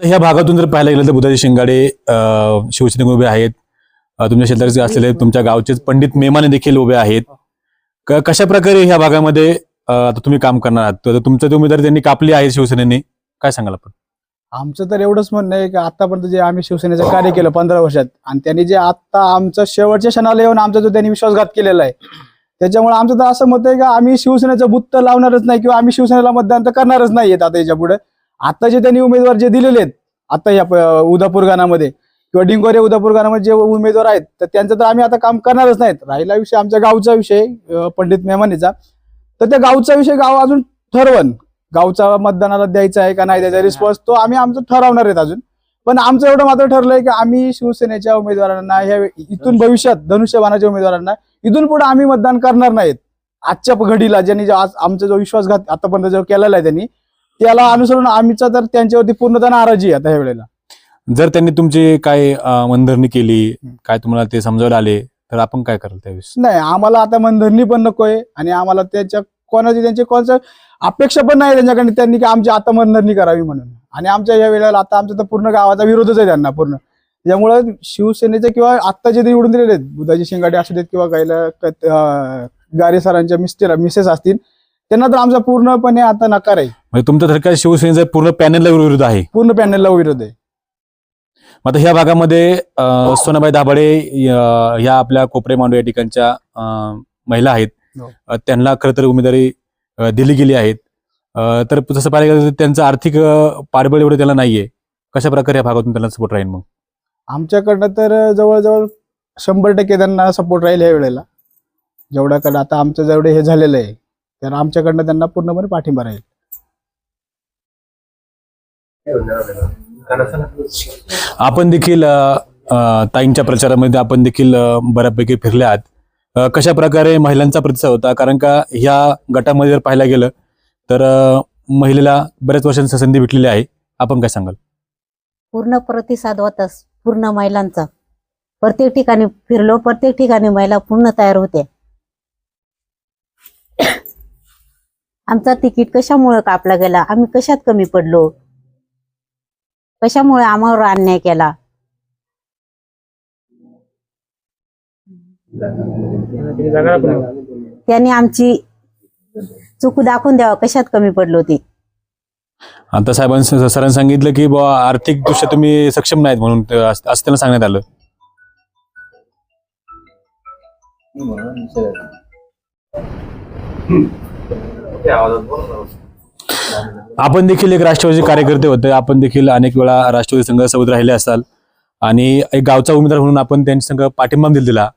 ह्या भागातून जर पाहायला गेलं तर बुधाजी शिंगाडे अं, शिवसेनेत उभे आहेत. तुमच्या शेजारीचे असलेले तुमच्या गावचेच पंडित मेमाने देखील उभे आहेत. क- कशा प्रकारे ह्या भागामध्ये आता तुम्ही काम करणार आहात? तर तुमचं उमेदवार त्यांनी कापली आहे शिवसेनेने. काय सांगाल आपण? आमचं तर एवढंच म्हणणं आहे की आतापर्यंत जे आम्ही शिवसेनेचं कार्य केलं पंधरा वर्षात आणि त्यांनी जे आता आमचं शेवटच्या क्षणाला येऊन आमचा जो त्यांनी विश्वासघात केलेला आहे त्याच्यामुळे आमचं तर असं मत आहे की आम्ही शिवसेनेचं बुत्त लावणारच नाही किंवा आम्ही शिवसेनेला मतदान तर करणारच नाहीयेत आता याच्यापुढे आता जे त्यांनी उमेदवार जे दिलेले आहेत आता या उदापूर गाणामध्ये किंवा डिंगोरे उदापूर गाणामध्ये जे उमेदवार आहेत तर त्यांचं तर आम्ही आता काम करणारच नाहीत. राहिला विषय आमच्या गावचा विषय पंडित मेमानेचा तर त्या गावचा विषय गाव अजून ठरवन गावचा मतदानाला द्यायचा आहे का नाही द्यायचा रिस्पॉन्स तो आम्ही आमचं ठरवणार आहेत अजून. पण आमचं एवढं मात्र ठरलंय की आम्ही शिवसेनेच्या उमेदवारांना ह्या इथून भविष्यात धनुष्यबाणाच्या उमेदवारांना इथून पुढे आम्ही मतदान करणार नाहीत. आजच्या घडीला ज्यांनी जो आज आमचा जो विश्वासघात आतापर्यंत जो केलेला आहे त्यांनी त्याला अनुसरून आमचा तर त्यांच्यावरती पूर्णतः नाराजी आहे आता ह्या वेळेला. जर त्यांनी तुमची काय अं, मनधरणी केली काय तुम्हाला ते समजावलं आले तर आपण काय कराल त्यावेळेस? नाही आम्हाला आता मनधरणी पण नकोय आणि आम्हाला त्याच्या कोणाची त्यांची कोणाचं अपेक्षा पण नाही त्यांच्याकडे त्यांनी की आमची आता मनधरणी करावी म्हणून. आणि आमच्या या वेळेला आता आमचा तर पूर्ण गावाचा विरोधच आहे त्यांना पूर्ण. त्यामुळं शिवसेनेचे किंवा आत्ता जे निवडून दिलेले आहेत बुधाजी शिंगाडे असू देत किंवा गायला गारे सरांच्या मिस्टर मिसेस असतील त्यांना तर आमचा पूर्णपणे आता नकार आहे. म्हणजे तुमच्यासारख्या शिवसेनेचा पूर्ण पॅनलला विरोध आहे. पूर्ण पॅनलला विरोध आहे. मग आता ह्या भागामध्ये अं, सोनाबाई दाभाडे अं, ह्या आपल्या कोपरे मांडू या ठिकाणच्या अं, महिला आहेत. हो. अं, त्यांना खरं तर उमेदवारी अं, दिली गेली आहेत. अं, तर तसं पाहायला गेलं तर त्यांचं आर्थिक अं, पाठबळ एवढं त्याला नाहीये. कशा प्रकारे या भागातून त्यांना सपोर्ट राहील मग? आमच्याकडनं तर जवळजवळ शंभर टक्के त्यांना सपोर्ट राहील ह्या वेळेला. जेवढ्याकडे आता आमचं जेवढे हे झालेलं आहे. तर आमच्याकडनं त्यांना पूर्णपणे पाठिंबा राहील. आपण देखील ताईंच्या प्रचारामध्ये आपण देखील बऱ्यापैकी फिरले आहात. अं, कशा प्रकारे महिलांचा प्रतिसाद होता? कारण का ह्या गटामध्ये जर पाहायला गेलं तर महिलेला बऱ्याच वर्षांची संधी भेटलेली आहे. आपण काय सांगाल? पूर्ण प्रतिसाद होताच पूर्ण महिलांचा. प्रत्येक ठिकाणी फिरलो प्रत्येक ठिकाणी महिला पूर्ण तयार होत्या. आमचा तिकीट कशामुळे कापला गेला? आम्ही कशात कमी पडलो? कशामुळे आम्हावर अन्याय केला? त्यांनी आमची चूक दाखवून द्यावा. कशात कमी पडलो ते? आता साहेबांनी सरांनी सांगितलं की बुवा आर्थिक दृष्ट्या तुम्ही सक्षम नाहीत म्हणून असं असं त्यांना सांगण्यात आलं. आपण देखील एक राष्ट्रवादी कार्यकर्ते होते. आपण देखील अनेक वेळा राष्ट्रवादी संघासोबत राहिले असाल. आणि एक गावचा उमेदवार म्हणून आपण त्यांच्या संघ पाठिंबा दिला दिला.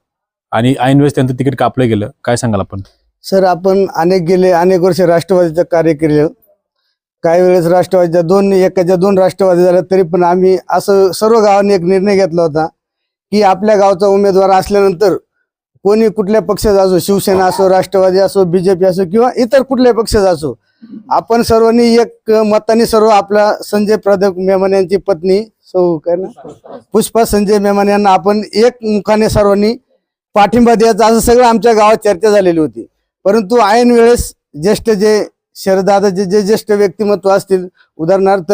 आणि ऐन वेळेस त्यांचं तिकीट कापलं गेलं. काय सांगाल आपण? सर आपण अनेक गेले अनेक वर्ष राष्ट्रवादीचं कार्य केलं. काही वेळेस राष्ट्रवादीच्या दोन एकाच्या दोन राष्ट्रवादी झाल्या तरी पण आम्ही असं सर्व गावांनी एक निर्णय घेतला होता की आपल्या गावचा उमेदवार असल्यानंतर कोणी कुठल्या पक्षाचा असो शिवसेना असो राष्ट्रवादी असो बीजेपी असो किंवा इतर कुठल्या पक्षाचा असो आपण सर्वांनी एक मताने सर्व आपला संजय प्रदक मेमान यांची पत्नी सौ काय ना? पुष्पा संजय मेमान यांना आपण एक मुखाने सर्वांनी पाठिंबा द्यायचा असं सगळं आमच्या गावात चर्चा झालेली होती. परंतु ऐन वेळेस ज्येष्ठ जे शरदादाचे जे ज्येष्ठ व्यक्तिमत्व असतील उदाहरणार्थ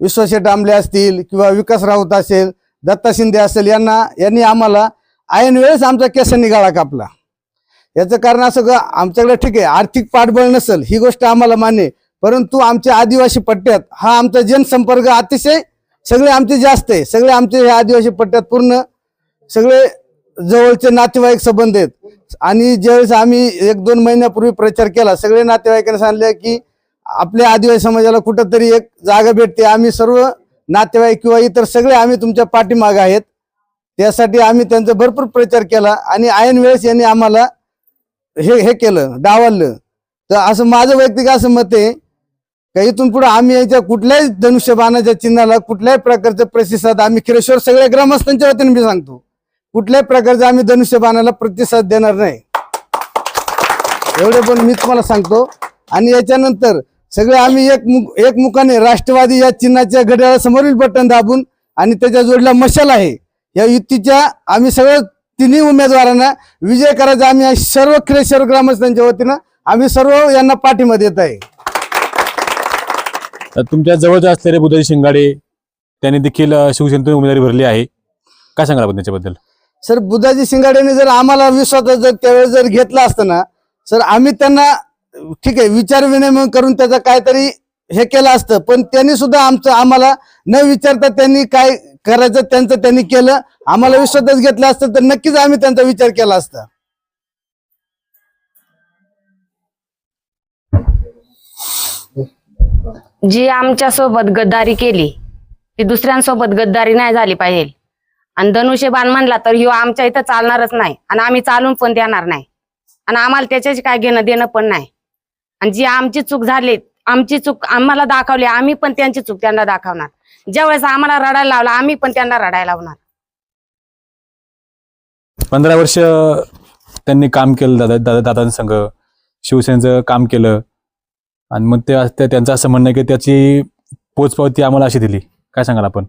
विश्वशेठ आंबले असतील किंवा विकास राऊत असेल दत्ता शिंदे असेल यांना यांनी आम्हाला ऐन वेळेस आमचा केस निघाला कापला. याचं कारण असं का आमच्याकडे ठीक आहे आर्थिक पाठबळ नसेल ही गोष्ट आम्हाला मान्य परंतु आमच्या आदिवासी पट्ट्यात हा आमचा जनसंपर्क अतिशय सगळे आमचे जास्त आहे सगळे आमचे ह्या आदिवासी पट्ट्यात पूर्ण सगळे जवळचे नातेवाईक संबंध आहेत. आणि ज्यावेळेस आम्ही एक दोन महिन्यापूर्वी प्रचार केला सगळे नातेवाईकांनी सांगितलं की आपल्या आदिवासी समाजाला कुठंतरी एक जागा भेटते आम्ही सर्व नातेवाईक किंवा इतर सगळे आम्ही तुमच्या पाठीमागं आहेत. त्यासाठी आम्ही त्यांचा भरपूर प्रचार केला आणि ऐन वेळेस यांनी आम्हाला हे हे केलं डावललं. तर असं माझं वैयक्तिक असं मत आहे का इथून पुढे आम्ही याच्या कुठल्याही धनुष्यबाणाच्या चिन्हाला कुठल्याही प्रकारचा प्रतिसाद आम्ही खिरेश्वर सगळ्या ग्रामस्थांच्या वतीने मी सांगतो. कुठल्याही प्रकारचा आम्ही धनुष्यबाणाला प्रतिसाद देणार नाही. एवढे पण मी तुम्हाला सांगतो. आणि याच्यानंतर सगळे आम्ही एक मुख एक मुखाने राष्ट्रवादी या चिन्हाच्या घड्याळासमोरील बटन दाबून आणि त्याच्या जोडला मशाल आहे. या युतीच्या आम्ही सगळं तिन्ही उमेदवारांना विजय करायचा आम्ही सर्व क्रेशर ग्रामस्थांच्या वतीनं आम्ही सर्व यांना पाठिंबा देत आहे. तुमच्या जवळचे असलेले बुधाजी शिंगाडे त्यांनी देखील शिवसेनेतून उमेदवारी भरली आहे. काय सांगाल आपण त्याच्याबद्दल? सर बुधाजी शिंगाड्याने जर आम्हाला विश्वासात जर त्यावेळेस जर घेतला असतं ना सर आम्ही त्यांना ठीक आहे विचार विनिमय करून त्याचं काहीतरी हे केलं असतं पण त्यांनी सुद्धा आमचं आम्हाला न विचारता त्यांनी काय करायचं त्यांचं त्यांनी केलं. आम्हाला विश्वासच घेतलं असतं तर नक्कीच आम्ही त्यांचा विचार केला असता. जी आमच्यासोबत गद्दारी केली ती दुसऱ्यांसोबत गद्दारी नाही झाली पाहिजे. आणि धनुष्यबाण म्हणला तर ह्यो आमच्या इथं चालणारच नाही आणि आम्ही चालून पण देणार नाही. आणि आम्हाला त्याच्याशी काय घेणं देणं पण नाही. आणि जी आमची चूक झाली आमची चूक आम्हाला दाखवली आम्ही पण त्यांची चूक त्यांना दाखवणार. ज्यावेळेस आम्हाला रडायला लावला आम्ही पण त्यांना रडायला लावणार. पंधरा वर्ष त्यांनी काम केलं दादा दादा दादांसंघ शिवसेनेचं काम केलं. आणि मग ते ते- त्यांचं असं म्हणणं आहे की त्याची पोचपावती आम्हाला अशी दिली. काय सांगाल आपण?